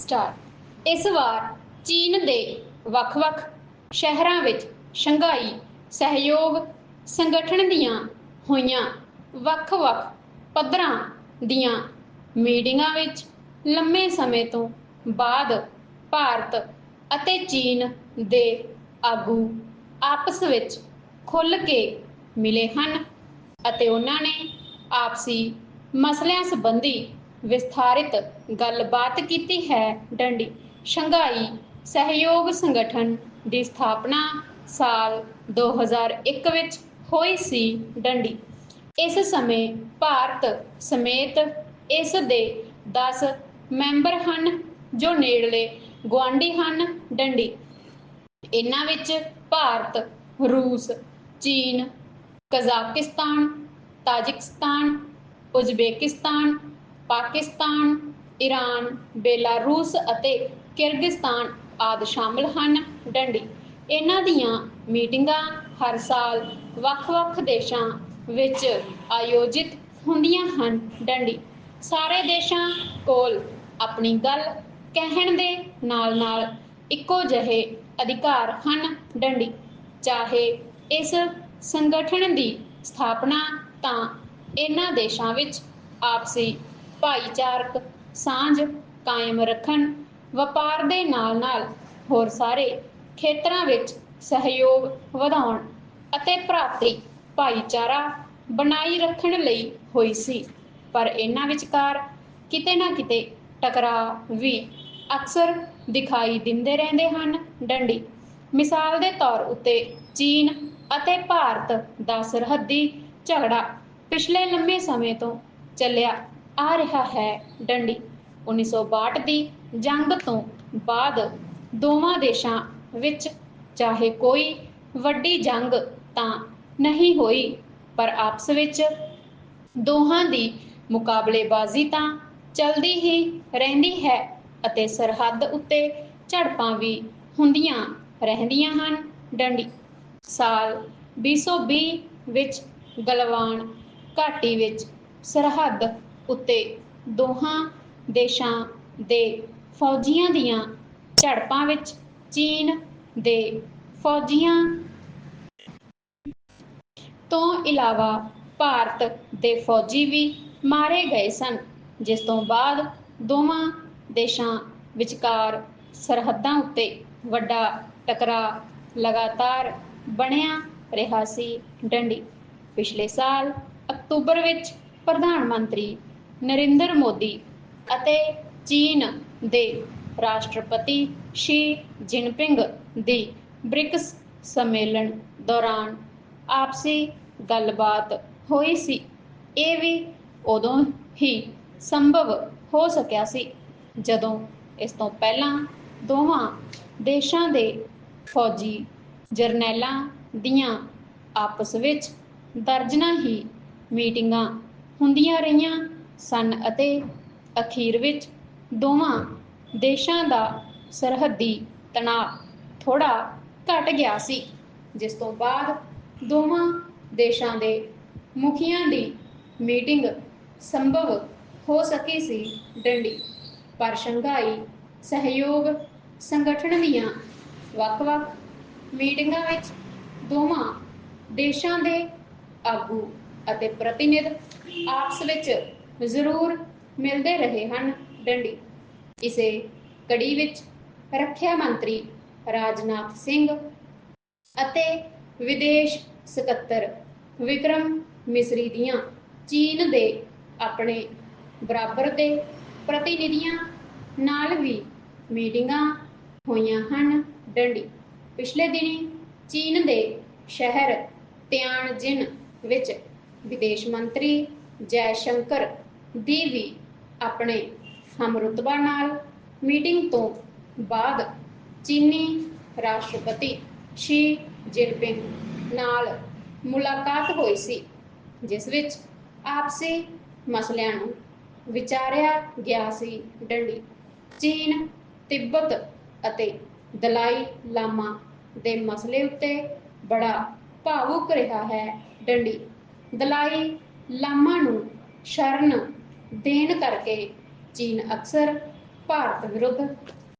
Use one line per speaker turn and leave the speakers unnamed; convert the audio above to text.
Star. ਇਸ ਵਾਰ ਚੀਨ ਦੇ ਵੱਖ-ਵੱਖ ਸ਼ਹਿਰਾਂ ਵਿੱਚ ਸ਼ੰਘਾਈ ਸਹਿਯੋਗ ਸੰਗਠਨ ਦੀਆਂ ਹੋਈਆਂ ਵੱਖ-ਵੱਖ ਪੱਧਰਾਂ ਦੀਆਂ ਮੀਟਿੰਗਾਂ ਵਿੱਚ ਲੰਮੇ ਸਮੇਂ ਤੋਂ ਬਾਅਦ ਭਾਰਤ ਅਤੇ ਚੀਨ ਦੇ ਆਗੂ ਆਪਸ ਵਿੱਚ ਖੁੱਲ ਕੇ ਮਿਲੇ ਹਨ ਅਤੇ ਉਹਨਾਂ ਨੇ ਆਪਸੀ ਮਸਲਿਆਂ ਸੰਬੰਧੀ ਵਿਸਥਾਰਿਤ ਗੱਲਬਾਤ ਕੀਤੀ ਹੈ ਡੰਡੀ। ਸ਼ੰਘਾਈ ਸਹਿਯੋਗ ਸੰਗਠਨ ਦੀ ਸਥਾਪਨਾ ਸਾਲ 2001 ਵਿੱਚ ਹੋਈ ਸੀ ਡੰਡੀ। ਇਸ ਸਮੇਂ ਭਾਰਤ ਸਮੇਤ ਇਸ ਦੇ 10 ਮੈਂਬਰ ਹਨ, ਜੋ ਨੇੜਲੇ ਗੁਆਂਢੀ ਹਨ ਡੰਡੀ। ਇਹਨਾਂ ਵਿੱਚ ਭਾਰਤ, ਰੂਸ, ਚੀਨ, Kazakhstan, Tajikistan, Uzbekistan Pakistan Iran Belarus ਅਤੇ ਕਿਰਗਿਜ਼ਸਤਾਨ ਆਦਿ ਸ਼ਾਮਲ ਹਨ। ਡੰਡੀ, ਇਹਨਾਂ ਦੀਆਂ ਮੀਟਿੰਗਾਂ ਹਰ ਸਾਲ ਵੱਖ-ਵੱਖ ਦੇਸ਼ਾਂ ਵਿੱਚ ਆਯੋਜਿਤ ਹੁੰਦੀਆਂ ਹਨ। ਡੰਡੀ, ਸਾਰੇ ਦੇਸ਼ਾਂ ਕੋਲ ਆਪਣੀ ਗੱਲ ਕਹਿਣ ਦੇ ਨਾਲ-ਨਾਲ ਇੱਕੋ ਜਿਹੇ ਅਧਿਕਾਰ ਹਨ। ਡੰਡੀ, ਚਾਹੇ ਇਸ ਸੰਗਠਨ ਦੀ ਸਥਾਪਨਾ ਤਾਂ ਇਹਨਾਂ ਦੇਸ਼ਾਂ ਵਿੱਚ ਆਪਸੀ ਭਾਈਚਾਰਕ ਸਾਂਝ ਕਾਇਮ ਰੱਖਣ, ਵਪਾਰ ਦੇ ਨਾਲ-ਨਾਲ ਹੋਰ ਸਾਰੇ ਖੇਤਰਾਂ ਵਿੱਚ ਸਹਿਯੋਗ ਵਧਾਉਣ ਅਤੇ ਭਰਾਤਰੀ ਭਾਈਚਾਰਾ ਬਣਾਈ ਰੱਖਣ ਲਈ ਹੋਈ ਸੀ। ਪਰ ਇਹਨਾਂ ਵਿਚਕਾਰ ਕਿਤੇ ਨਾ ਕਿਤੇ ਟਕਰਾਅ ਵੀ ਅਕਸਰ ਦਿਖਾਈ ਦਿੰਦੇ ਰਹਿੰਦੇ ਹਨ। ਡੰਡੀ, ਮਿਸਾਲ ਦੇ ਤੌਰ ਉੱਤੇ ਚੀਨ ਅਤੇ ਭਾਰਤ ਦਾ ਸਰਹੱਦੀ ਝਗੜਾ ਪਿਛਲੇ ਲੰਮੇ ਸਮੇਂ ਤੋਂ ਚੱਲਿਆ ਆ ਰਿਹਾ ਹੈ ਡੰਡੀ। 1962 ਦੀ ਜੰਗ ਤੋਂ ਬਾਅਦ ਦੋਵਾਂ ਦੇਸ਼ਾਂ ਵਿੱਚ ਚਾਹੇ ਕੋਈ ਵੱਡੀ ਜੰਗ ਤਾਂ ਨਹੀਂ ਹੋਈ, ਪਰ ਆਪਸ ਵਿੱਚ ਦੋਹਾਂ ਦੀ ਮੁਕਾਬਲੇਬਾਜ਼ੀ ਤਾਂ ਚੱਲਦੀ ਹੀ ਰਹਿੰਦੀ ਹੈ ਅਤੇ ਸਰਹੱਦ ਉੱਤੇ ਝੜਪਾਂ ਵੀ ਹੁੰਦੀਆਂ ਰਹਿੰਦੀਆਂ ਹਨ ਡੰਡੀ। ਸਾਲ 2020 ਵਿੱਚ ਗਲਵਾਨ ਘਾਟੀ ਵਿੱਚ ਸਰਹੱਦ ਉੱਤੇ ਦੋਹਾਂ ਦੇਸ਼ਾਂ ਦੇ ਫੌਜੀਆਂ ਦੀਆਂ ਝੜਪਾਂ ਵਿੱਚ ਚੀਨ ਦੇ ਫੌਜੀਆਂ ਤੋਂ ਇਲਾਵਾ ਭਾਰਤ ਦੇ ਫੌਜੀ ਵੀ ਮਾਰੇ ਗਏ ਸਨ, ਜਿਸ ਤੋਂ ਬਾਅਦ ਦੋਵਾਂ ਦੇਸ਼ਾਂ ਵਿਚਕਾਰ ਸਰਹੱਦਾਂ ਉੱਤੇ ਵੱਡਾ ਟਕਰਾਅ ਲਗਾਤਾਰ ਬਣਿਆ ਰਿਹਾ ਸੀ। ਡੰਡੀ, ਪਿਛਲੇ ਸਾਲ ਅਕਤੂਬਰ ਵਿੱਚ ਪ੍ਰਧਾਨ ਮੰਤਰੀ ਨਰਿੰਦਰ ਮੋਦੀ ਅਤੇ ਚੀਨ ਦੇ ਰਾਸ਼ਟਰਪਤੀ ਸ਼ੀ ਜਿਨਪਿੰਗ ਦੀ ਬ੍ਰਿਕਸ ਸੰਮੇਲਨ ਦੌਰਾਨ ਆਪਸੀ ਗੱਲਬਾਤ ਹੋਈ ਸੀ। ਇਹ ਵੀ ਉਦੋਂ ਹੀ ਸੰਭਵ ਹੋ ਸਕਿਆ ਸੀ, ਜਦੋਂ ਇਸ ਤੋਂ ਪਹਿਲਾਂ ਦੋਵਾਂ ਦੇਸ਼ਾਂ ਦੇ ਫੌਜੀ ਜਰਨੈਲਾਂ ਦੀਆਂ ਆਪਸ ਵਿੱਚ ਦਰਜਨਾਂ ਹੀ ਮੀਟਿੰਗਾਂ ਹੁੰਦੀਆਂ ਰਹੀਆਂ। ਸਨ ਅਤੇ ਅਖੀਰ ਵਿੱਚ ਦੋਵਾਂ ਦੇਸ਼ਾਂ ਦਾ ਸਰਹੱਦੀ ਤਣਾਅ ਥੋੜਾ ਘਟ ਗਿਆ ਸੀ, ਜਿਸ ਤੋਂ ਬਾਅਦ ਦੋਵਾਂ ਦੇਸ਼ਾਂ ਦੇ ਮੁਖੀਆਂ ਦੀ ਮੀਟਿੰਗ ਸੰਭਵ ਹੋ ਸਕੀ ਸੀ ਡੰਡੀ। ਪਰ ਸ਼ੰਘਾਈ ਸਹਿਯੋਗ ਸੰਗਠਨ ਦੀਆਂ ਵੱਖ-ਵੱਖ ਮੀਟਿੰਗਾਂ ਵਿੱਚ ਦੋਵਾਂ ਦੇਸ਼ਾਂ ਦੇ ਆਗੂ ਅਤੇ ਪ੍ਰਤੀਨਿਧ ਆਪਸ ਵਿੱਚ ਜ਼ਰੂਰ ਮਿਲਦੇ ਰਹੇ ਹਨ, ਡੰਡੀ। ਇਸੇ ਕੜੀ ਵਿੱਚ ਰੱਖਿਆ ਮੰਤਰੀ ਰਾਜਨਾਥ ਸਿੰਘ ਅਤੇ ਵਿਦੇਸ਼ ਸਕੱਤਰ ਵਿਕਰਮ ਮਿਸਰੀ ਦੀਆਂ ਚੀਨ ਦੇ ਆਪਣੇ ਬਰਾਬਰ ਦੇ ਪ੍ਰਤੀਨਿਧੀਆਂ ਨਾਲ ਵੀ ਮੀਟਿੰਗਾਂ ਹੋਈਆਂ ਹਨ, ਡੰਡੀ। ਪਿਛਲੇ ਦਿਨੀ ਚੀਨ ਦੇ ਸ਼ਹਿਰ ਤਿਆਨਜਿਨ ਵਿੱਚ ਵਿਦੇਸ਼ ਮੰਤਰੀ ਜੈ ਸ਼ੰਕਰ ਦੀ ਵੀ ਆਪਣੇ ਹਮਰੁਤਬਾ ਨਾਲ ਮੀਟਿੰਗ ਤੋਂ ਬਾਅਦ ਚੀਨੀ ਰਾਸ਼ਟਰਪਤੀ ਸ਼ੀ ਜਿਨਪਿੰਗ ਨਾਲ ਮੁਲਾਕਾਤ ਹੋਈ ਸੀ, ਜਿਸ ਵਿੱਚ ਆਪਸੀ ਮਸਲਿਆਂ ਨੂੰ ਵਿਚਾਰਿਆ ਗਿਆ ਸੀ ਡੰਡੀ। ਚੀਨ, ਤਿੱਬਤ ਅਤੇ ਦਲਾਈ ਲਾਮਾ ਦੇ ਮਸਲੇ ਉੱਤੇ ਬੜਾ ਭਾਵੁਕ ਰਿਹਾ ਹੈ ਡੰਡੀ। ਦਲਾਈ ਲਾਮਾ ਨੂੰ ਸ਼ਰਨ ਦੇਣ ਕਰਕੇ ਚੀਨ ਅਕਸਰ ਭਾਰਤ ਵਿਰੁੱਧ